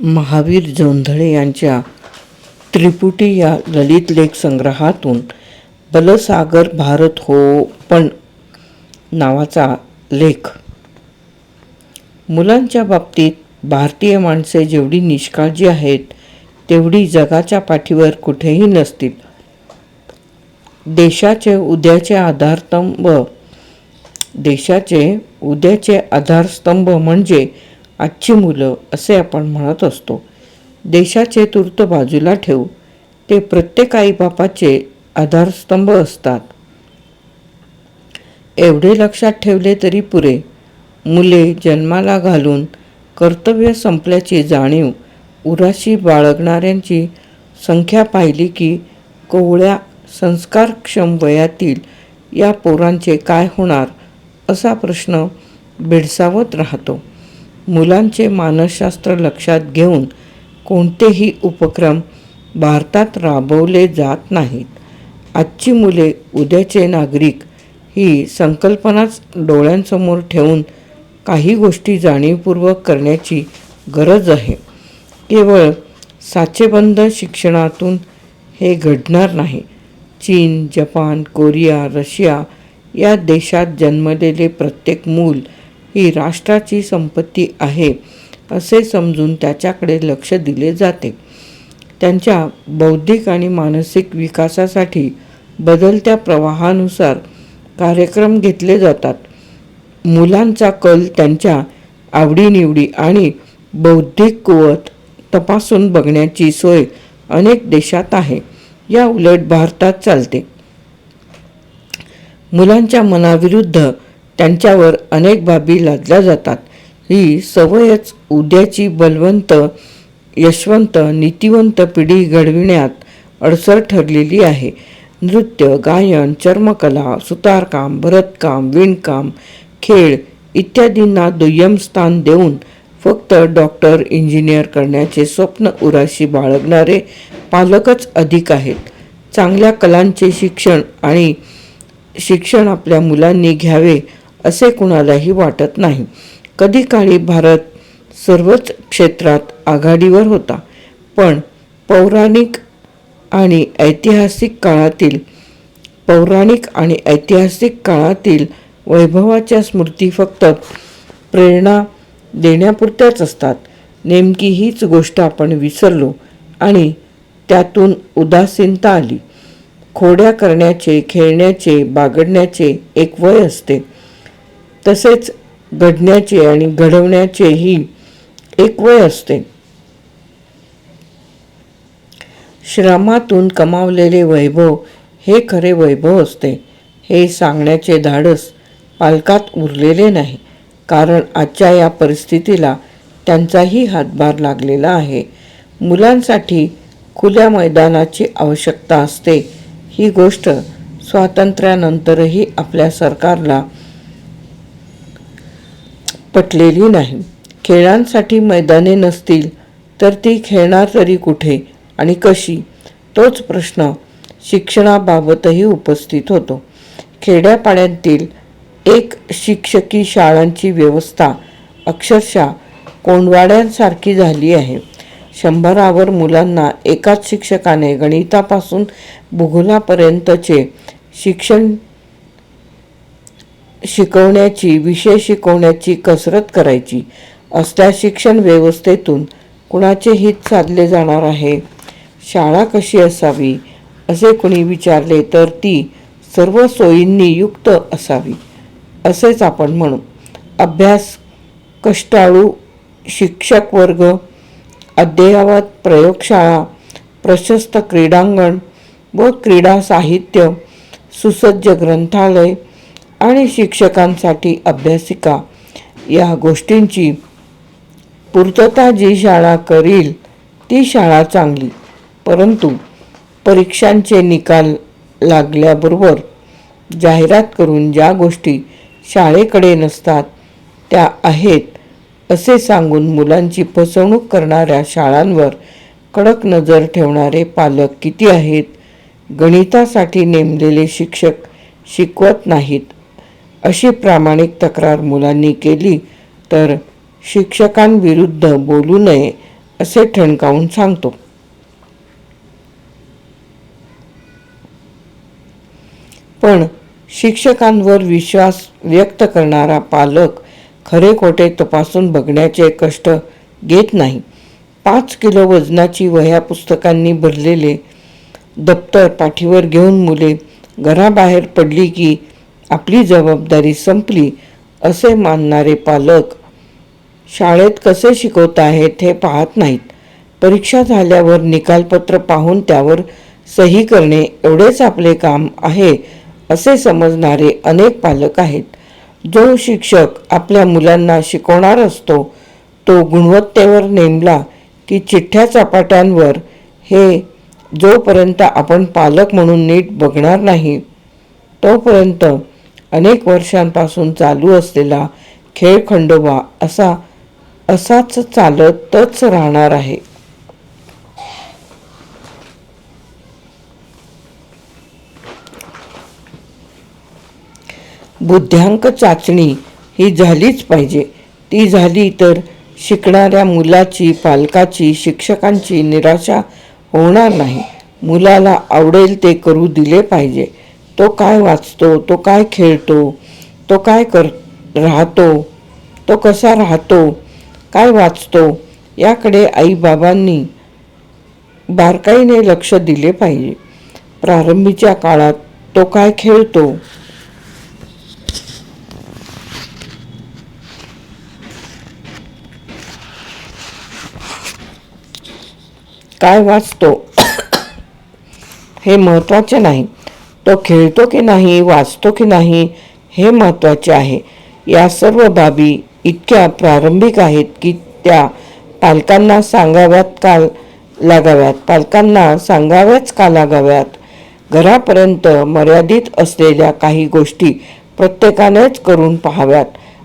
महावीर जोंधळे यांच्या त्रिपुटी या ललित लेख संग्रहातून बलसागर भारत हो पण नावाचा लेख. मुलांच्या बाबतीत भारतीय माणसे जेवढी निष्काळजी आहेत तेवढी जगाच्या पाठीवर कुठेही नसतील. देशाचे उद्याचे आधारस्तंभ देशाचे उद्याचे आधारस्तंभ म्हणजे आजची मुलं असे आपण म्हणत असतो. देशाचे तूर्त बाजूला ठेवू. ते प्रत्येक आईबापाचे आधारस्तंभ असतात. एवढे लक्षात ठेवले तरी पुरे. मुले जन्माला घालून कर्तव्य संपल्याची जाणीव उराशी बाळगणाऱ्यांची संख्या पाहिली की कोवळ्या संस्कारक्षम वयातील या पोरांचे काय होणार असा प्रश्न भेडसावत राहतो. मुलांचे मानसशास्त्र लक्षात घेऊन कोणतेही उपक्रम भारतात राबवले जात नाहीत. आजची मुले उद्याचे नागरिक ही संकल्पनाच डोळ्यांसमोर ठेवून काही गोष्टी जाणीवपूर्वक करण्याची गरज आहे. केवळ साचेबंद शिक्षणातून हे घडणार नाही. चीन जपान कोरिया रशिया या देशात जन्मलेले प्रत्येक मूल ही राष्ट्राची संपत्ती आहे असे समजून त्याच्याकडे लक्ष दिले जाते. त्यांच्या बौद्धिक आणि मानसिक विकासासाठी बदलत्या प्रवाहानुसार कार्यक्रम घेतले जातात. मुलांचा कल त्यांच्या आवडीनिवडी आणि बौद्धिक कुवत तपासून बघण्याची सोय अनेक देशात आहे. या उलट भारतात चालते. मुलांच्या मनाविरुद्ध त्यांच्यावर अनेक बाबी लादल्या जातात. ही सवयच उद्याची बलवंत यशवंत नीतिवंत पिढी घडविण्यात अडसर ठरलेली आहे. नृत्य गायन चर्मकला सुतारकाम भरतकाम विणकाम खेळ इत्यादींना दुय्यम स्थान देऊन फक्त डॉक्टर इंजिनियर करण्याचे स्वप्न उराशी बाळगणारे पालकच अधिक आहेत. चांगल्या कलांचे शिक्षण आणि शिक्षण आपल्या मुलांनी घ्यावे असे कुणालाही वाटत नाही. कधी काळी भारत सर्वच क्षेत्रात आघाडीवर होता. पण पौराणिक आणि ऐतिहासिक काळातील पौराणिक आणि ऐतिहासिक काळातील वैभवाच्या स्मृती फक्त प्रेरणा देण्यापुरत्याच असतात. नेमकी हीच गोष्ट आपण विसरलो आणि त्यातून उदासीनता आली. खोड्या करण्याचे खेळण्याचे बागडण्याचे एक वय असते. तसेच घडण्याचे आणि घडवण्याचेही एक वय असते. श्रमातून कमावलेले वैभव हे खरे वैभव असते. हे सांगण्याचे धाडस पालकात उरलेले नाही. कारण आजच्या या परिस्थितीला त्यांचाही हातभार लागलेला आहे. मुलांसाठी खुल्या मैदानाची आवश्यकता असते. ही गोष्ट स्वातंत्र्यानंतरही आपल्या सरकारला पटलेली नाही. खेळांसाठी मैदाने नसतील तर ती खेळणार तरी कुठे आणि कशी? तोच प्रश्न शिक्षणाबाबतही उपस्थित होतो. खेड्यापाड्यातील एक शिक्षकी शाळांची व्यवस्था अक्षरशः कोंडवाड्यांसारखी झाली आहे. शंभरावर मुलांना एकाच शिक्षकाने गणितापासून भूगोलापर्यंतचे शिक्षण शिकवण्याची विषय शिकवण्याची कसरत करायची असल्या शिक्षण व्यवस्थेतून कुणाचे हित साधले जाणार आहे? शाळा कशी असावी? असे कुणी विचारले तर ती सर्व सोयींनी युक्त असावी असेच आपण म्हणू. अभ्यास कष्टाळू शिक्षक वर्ग अद्ययावत प्रयोगशाळा प्रशस्त क्रीडांगण व क्रीडा साहित्य सुसज्ज ग्रंथालय आणि शिक्षकांसाठी अभ्यासिका या गोष्टींची पूर्तता जी शाळा करील ती शाळा चांगली. परंतु परीक्षांचे निकाल लागल्याबरोबर जाहिरात करून ज्या गोष्टी शाळेकडे नसतात त्या आहेत असे सांगून मुलांची फसवणूक करणाऱ्या शाळांवर कडक नजर ठेवणारे पालक किती आहेत गणितासाठी नेमलेले शिक्षक शिकवत नाहीत. अशी प्रामाणिक तक्रार मुलांनी केली तर शिक्षकांविरुद्ध बोलू नये असे ठणकावून सांगतो. पण शिक्षकांवर विश्वास व्यक्त करणारा पालक खरे खोटे तपासून बघण्याचे कष्ट घेत नाही. पाच किलो वजनाची वह्या पुस्तकांनी भरलेले दप्तर पाठीवर घेऊन मुले घराबाहेर पडली की आपली जबाबदारी संपली असे मानणारे पालक शाळेत कसे शिकवत आहेत हे पाहत नाहीत. परीक्षा झाल्यावर निकालपत्र पाहून त्यावर सही करणे एवढेच आपले काम आहे असे समजणारे अनेक पालक आहेत. जो शिक्षक आपल्या मुलांना शिकवणार असतो तो गुणवत्तेवर नेमला की चिठ्ठ्या चपाट्यांवर हे जोपर्यंत आपण पालक म्हणून नीट बघणार नाही तोपर्यंत अनेक वर्षांपासून चालू असलेला खेळ खंडोबा असा असाच चालतच राहणार आहे. बुद्ध्यांक चाचणी ही झालीच पाहिजे. ती झाली तर शिकणाऱ्या मुलाची पालकाची शिक्षकांची निराशा होणार नाही. मुलाला आवडेल ते करू दिले पाहिजे. तो काय वाचतो तो काय खेळतो तो काय कर राहतो तो कसा राहतो काय वाचतो याकडे आईबाबांनी बारकाईने लक्ष दिले पाहिजे. प्रारंभीच्या काळात तो काय खेळतो? काय वाचतो? हे महत्त्वाचे नाही. तो खेळतो की नाही वाचतो की नाही हे महत्त्वाचे आहे. या सर्व बाबी इतक्या प्रारंभिक आहेत की त्या पालकांना सांगाव्यात का लागाव्यात? पालकांना सांगाव्याच का लागाव्यात? घरापर्यंत मर्यादित असलेल्या काही गोष्टी प्रत्येकानेच करून पाहाव्यात.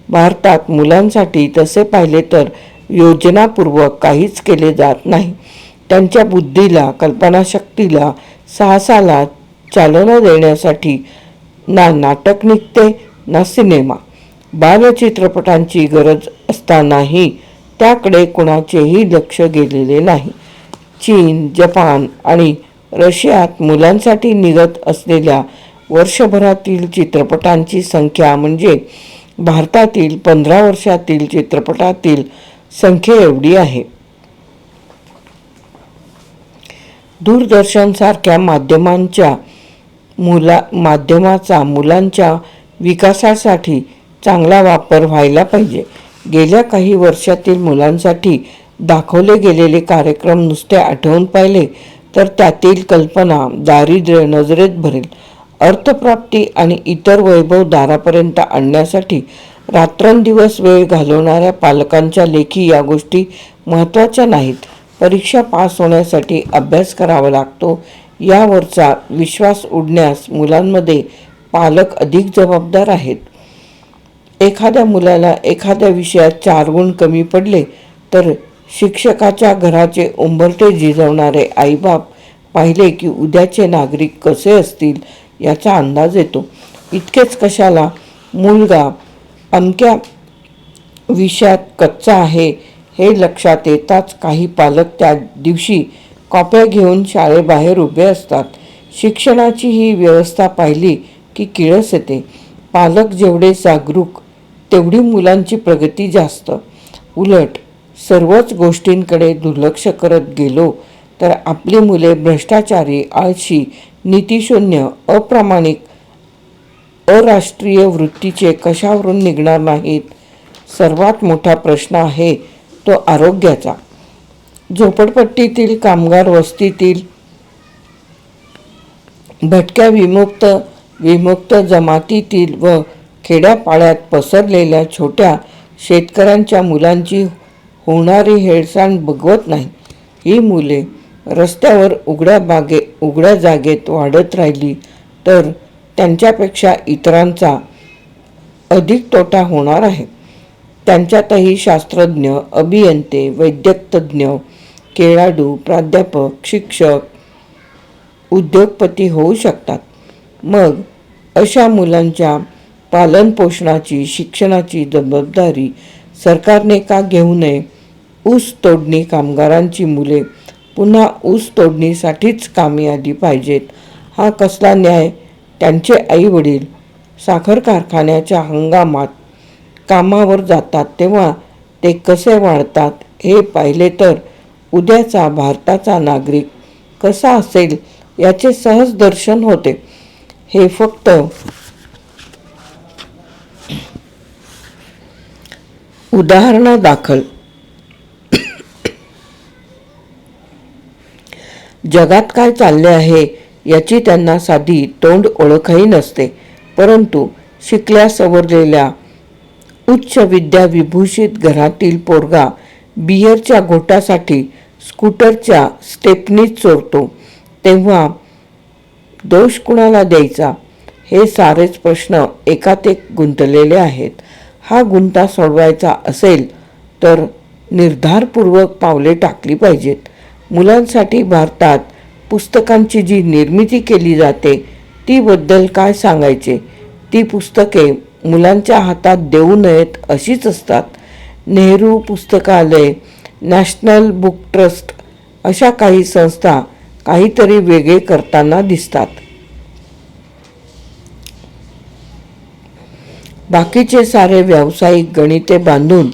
भारतात मुलांसाठी तसे पाहिले तर योजनापूर्वक काहीच केले जात नाही. त्यांच्या बुद्धीला कल्पनाशक्तीला साहसाला चालना देण्यासाठी ना नाटक निघते ना सिनेमा. बालचित्रपटांची गरज असतानाही त्याकडे कुणाचेही लक्ष गेलेले नाही. चीन जपान आणि रशियात मुलांसाठी निघत असलेल्या वर्षभरातील चित्रपटांची संख्या म्हणजे भारतातील पंधरा वर्षातील चित्रपटातील संख्या एवढी आहे. दूरदर्शनसारख्या माध्यमांच्या मुला माध्यमाचा मुलांच्या विकासासाठी चांगला वापर व्हायला पाहिजे. गेल्या काही वर्षातील मुलांसाठी दाखवले गेलेले कार्यक्रम नुसते आठवून पाहिले तर त्यातील कल्पना दारिद्र्य नजरेत भरेल. अर्थप्राप्ती आणि इतर वैभव दारापर्यंत आणण्यासाठी रात्रंदिवस वेळ घालवणाऱ्या पालकांच्या लेखी या गोष्टी महत्त्वाच्या नाहीत. परीक्षा पास होण्यासाठी अभ्यास करावा लागतो यावरचा विश्वास उडण्यास मुलांमध्ये पालक अधिक जबाबदार आहेत. एखाद्या मुलाला एखाद्या विषयात चार गुण कमी पडले तर शिक्षकाच्या घराचे उंबरटे झिजवणारे आईबाप पाहिले की उद्याचे नागरिक कसे असतील याचा अंदाज येतो. इतकेच कशाला मुलगा अमक्या विषयात कच्चा आहे हे लक्षात येताच काही पालक त्या दिवशी कॉप्या घेऊन शाळेबाहेर उभे असतात. शिक्षणाची ही व्यवस्था पाहिली की किळस येते. पालक जेवढे जागरूक तेवढी मुलांची प्रगती जास्त. उलट सर्वच गोष्टींकडे दुर्लक्ष करत गेलो तर आपली मुले भ्रष्टाचारी आळशी नीतीशून्य अप्रामाणिक अराष्ट्रीय वृत्तीचे कशावरून निघणार नाहीत? सर्वात मोठा प्रश्न आहे तो आरोग्याचा. झोपडपट्टीतील कामगार वस्तीतील भटक्या विमुक्त विमुक्त जमातीतील व खेड्यापाड्यात पसरलेल्या छोट्या शेतकऱ्यांच्या मुलांची होणारी हेळसांड बघवत नाही. ही मुले रस्त्यावर उघड्या बागे उघड्या जागेत वाढत राहिली तर त्यांच्यापेक्षा इतरांचा अधिक तोटा होणार आहे. त्यांच्यातही शास्त्रज्ञ अभियंते वैद्यकतज्ञ खेळाडू प्राध्यापक शिक्षक उद्योगपती होऊ शकतात. मग अशा मुलांच्या पालनपोषणाची शिक्षणाची जबाबदारी सरकारने का घेऊ नये? ऊस तोडणी कामगारांची मुले पुन्हा ऊस तोडणीसाठीच कामी आली पाहिजेत. हा कसला न्याय? त्यांचे आई वडील साखर कारखान्याच्या हंगामात कामावर जातात तेव्हा ते कसे वाढतात हे पाहिले तर उद्याचा भारताचा नागरिक कसा असेल याचे सहज दर्शन होते. हे फक्त उदाहरणादाखल जगात काय चालले आहे याची त्यांना साधी तोंड ओळखही नसते परंतु शिकल्या सवरलेल्या उच्च विद्या विभूषित घरातील पोरगा बियरच्या घोटासाठी स्कूटरच्या स्टेपनीत चोरतो. तेव्हा दोष कुणाला द्यायचा? हे सारेच प्रश्न एकात एक गुंतलेले आहेत. हा गुंता सोडवायचा असेल तर निर्धारपूर्वक पावले टाकली पाहिजेत. मुलांसाठी भारतात पुस्तकांची जी निर्मिती केली जाते तीबद्दल काय सांगायचे? ती पुस्तके मुलांच्या हातात देऊ नयेत अशीच असतात. नेहरू पुस्तकालय नॅशनल बुक ट्रस्ट अशा काही संस्था काहीतरी वेगळे करताना दिसतात. बाकीचे सारे व्यावसायिक गणिते बांधून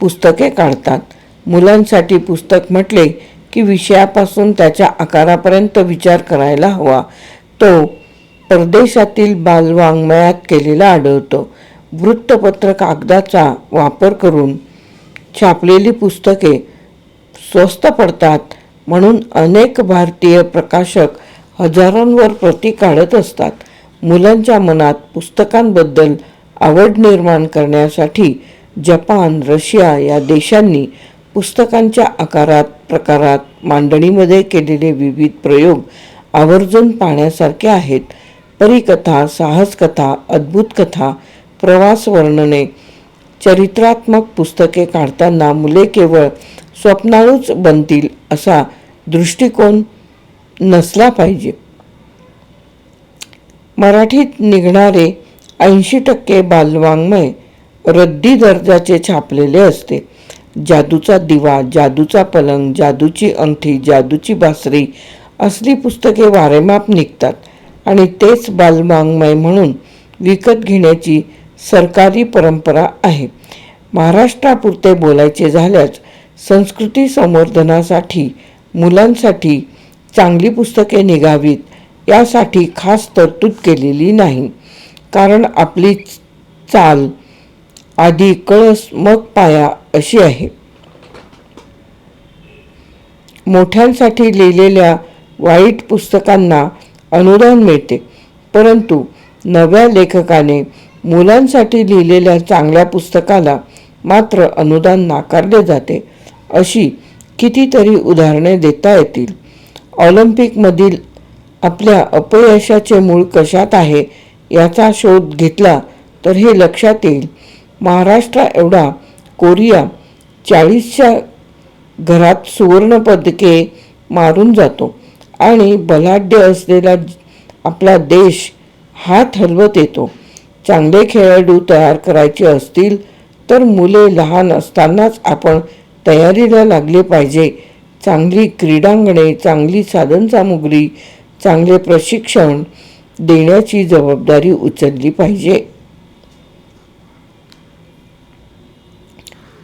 पुस्तके काढतात. मुलांसाठी पुस्तक म्हटले की विषयापासून त्याच्या आकारापर्यंत विचार करायला हवा. तो परदेशातील बालवाङ्मयात केलेला आढळतो. वृत्तपत्र कागदाचा वापर करून छापलेली पुस्तके स्वस्त पडतात म्हणून अनेक भारतीय प्रकाशक हजारांवर प्रती काढत असतात. मुलांच्या मनात पुस्तकांबद्दल आवड निर्माण करण्यासाठी जपान रशिया या देशांनी पुस्तकांच्या आकारात प्रकारात मांडणीमध्ये केलेले विविध प्रयोग आवर्जून पाहण्यासारखे आहेत. परिकथा साहसकथा अद्भुत कथा प्रवास वर्णने चरित्रात्मक पुस्तके काढताना मुले केवळ स्वप्नाळूच बनतील असा दृष्टिकोन नसला पाहिजे. मराठीत निघणारे ऐंशी टक्के बालवाङ्मय रद्दी दर्जाचे छापलेले असते. जादूचा दिवा जादूचा पलंग जादूची अंगठी जादूची बासरी असली पुस्तके वारेमाप निघतात. आणि तेच बालवाङ्मय म्हणून विकत घेण्याची सरकारी परंपरा आहे. महाराष्ट्रापुरते बोलायचे झाल्यास संस्कृती संवर्धनासाठी मुलांसाठी चांगली पुस्तके निघावीत यासाठी खास तरतूद केलेली नाही. कारण आपली चाल आधी कळस मग पाया अशी आहे. मोठ्यांसाठी लिहिलेल्या वाईट पुस्तकांना अनुदान मिळते. परंतु नव्या लेखकाने मुलांसाठी लिहिलेल्या चांगल्या पुस्तकाला मात्र अनुदान नाकारले जाते अशी कितीतरी उदाहरणे देता येतील. ऑलिम्पिकमधील आपल्या अपयशाचे मूळ कशात आहे याचा शोध घेतला तर हे लक्षात येईल. महाराष्ट्र एवढा कोरिया चाळीसच्या घरात सुवर्णपदके मारून जातो. आणि बलाढ्य असलेला आपला देश हा हलवत येतो. चांगले खेळाडू तयार करायचे असतील तर मुले लहान असतानाच आपण तयारीला लागले पाहिजे. चांगली क्रीडांगणे चांगली साधनसामुग्री चांगले प्रशिक्षण देण्याची जबाबदारी उचलली पाहिजे.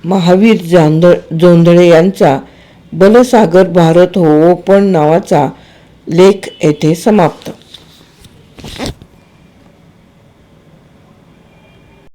महावीर जांद जोंधळे यांचा बलसागर भारत हो पण नावाचा लेख येथे समाप्त.